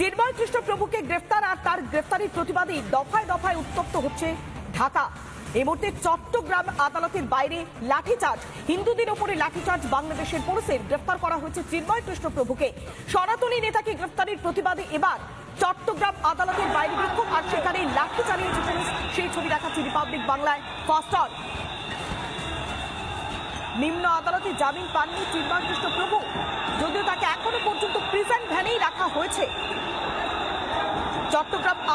চিন্ময় কৃষ্ণ প্রভুকে গ্রেফতার আর তার গ্রেফতারির প্রতিবাদে দফায় দফায় উত্তপ্ত হচ্ছে ঢাকা। এই মুহূর্তে চট্টগ্রাম আদালতের বাইরে লাঠিচার্জ। হিন্দুদের ওপরে লাঠিচার্জ বাংলাদেশের পুলিশের গ্রেফতার করা হয়েছে চিন্ময় কৃষ্ণ প্রভুকে। সনাতনী নেতাকে গ্রেফতারির প্রতিবাদে এবার চট্টগ্রাম আদালতের বাইরে বিক্ষোভ, আর সেখানে লাঠি চালিয়েছে পুলিশ। সেই ছবি দেখাচ্ছে রিপাবলিক বাংলায়। First on. নিম্ন আদালতে জামিন পাননি চিন্ময় কৃষ্ণ প্রভু। যদিও তাকে এখনও পর্যন্ত প্রিজন ভ্যানেই রাখা হয়েছে।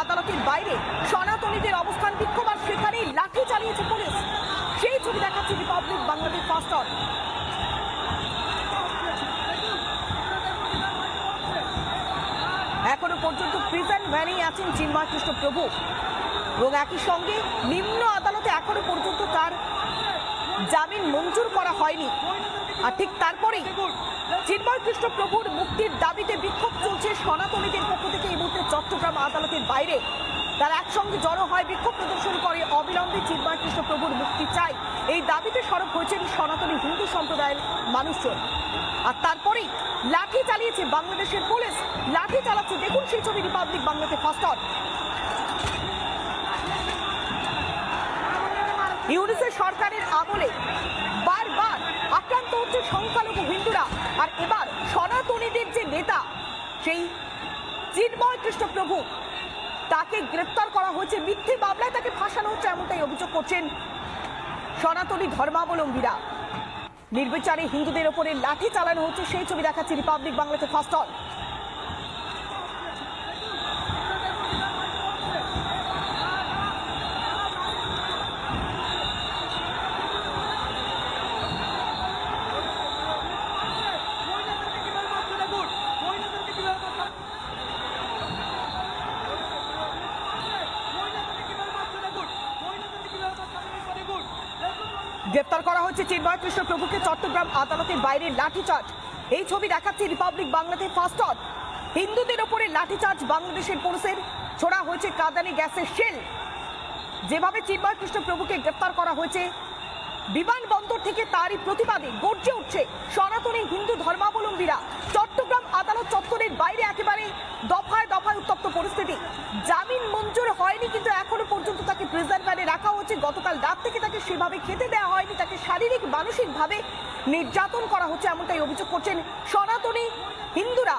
আদালতের বাইরে সনাতনীদের অবস্থান বিক্ষোভ আর সেখানেই লাঠি চালিয়েছে পুলিশ। সেই ছবি দেখাচ্ছে রিপাবলিক বাংলাদেশ ফার্স্ট অন এখনও পর্যন্ত প্রিজন ভ্যানেই আছেন চিন্ময় কৃষ্ণ প্রভু। এবং একই সঙ্গে নিম্ন আদালতে এখনও পর্যন্ত তার জামিন মঞ্জুর করা হয়নি। আর ঠিক তারপরেই চিন্ময় কৃষ্ণ প্রভুর মুক্তির দাবিতে বিক্ষোভ চলছে সনাতনীদের পক্ষ থেকে এই মুহূর্তে চট্টগ্রাম আদালতের বাইরে। তারা একসঙ্গে জড়ো হয়, বিক্ষোভ প্রদর্শন করে। অবিলম্বে চিন্ময় কৃষ্ণ প্রভুর মুক্তি চাই। এই দাবিতে সরব হয়েছেন সনাতনী হিন্দু সম্প্রদায়ের মানুষজন। আর তারপরেই লাঠি চালিয়েছে বাংলাদেশের পুলিশ। লাঠি চালাচ্ছে, দেখুন সেই ছবি, রিপাবলিক বাংলাতে ফার্স্ট ইউনিসেফ সরকারের আমলে চিন্ময় কৃষ্ণপ্রভু। তাকে গ্রেপ্তার করা হয়েছে, মিথ্যে মামলায় তাকে ফাঁসানো হচ্ছে এমনটাই অভিযোগ করছেন সনাতনী ধর্মাবলম্বীরা। নির্বিচারে হিন্দুদের ওপরে লাঠি চালানো হচ্ছে, সেই ছবি দেখাচ্ছে রিপাবলিক বাংলাতে ফার্স্ট অন গ্রেপ্তার করা হয়েছে চিন্ময় কৃষ্ণ প্রভুকে চট্টগ্রাম আদালতের বাইরে লাঠিচার্জ। এই ছবি দেখাচ্ছে রিপাবলিক বাংলাতে ফার্স্ট অন হিন্দুদের ওপরে লাঠিচার্জ বাংলাদেশের পুলিশের। ছোড়া হয়েছে কাদানি গ্যাসের শেল। যেভাবে চিন্ময় কৃষ্ণ প্রভুকে গ্রেপ্তার করা হয়েছে, বিমানবন্দর থেকে তারই প্রতিবাদে গর্জে উঠছে সনাতনী হিন্দু ধর্মাবলম্বীরা। চট্টগ্রাম আদালত চত্বরের বাইরে একেবারে দফায় দফায় উত্তপ্ত পরিস্থিতি জামিন মঞ্জুর হয়নি কিন্তু এখনও পর্যন্ত তাকে প্রিজন ভ্যানে রাখা হচ্ছে গতকাল রাত থেকে তাকে সেভাবে খেতে দেওয়া হয়নি, তাকে শারীরিক, মানসিকভাবে নির্যাতন করা হচ্ছে এমনটাই অভিযোগ করছেন সনাতনী হিন্দুরা।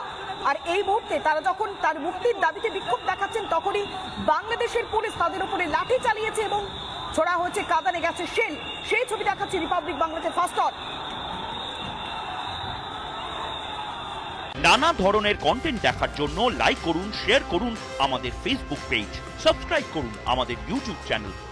আর এই মুহূর্তে তারা যখন তার মুক্তির দাবিতে বিক্ষোভ দেখাচ্ছেন, তখনই বাংলাদেশের পুলিশ তাদের উপরে লাঠি চালিয়েছে এবং ছোড়া হয়েছে কাদানে গেছে শেল। সেই ছবি দেখাচ্ছে রিপাবলিক বাংলাতে ফার্স্ট অন। নানা ধরনের কন্টেন্ট দেখার জন্য লাইক করুন শেয়ার করুন আমাদের ফেসবুক পেজ সাবস্ক্রাইব করুন আমাদের ইউটিউব চ্যানেল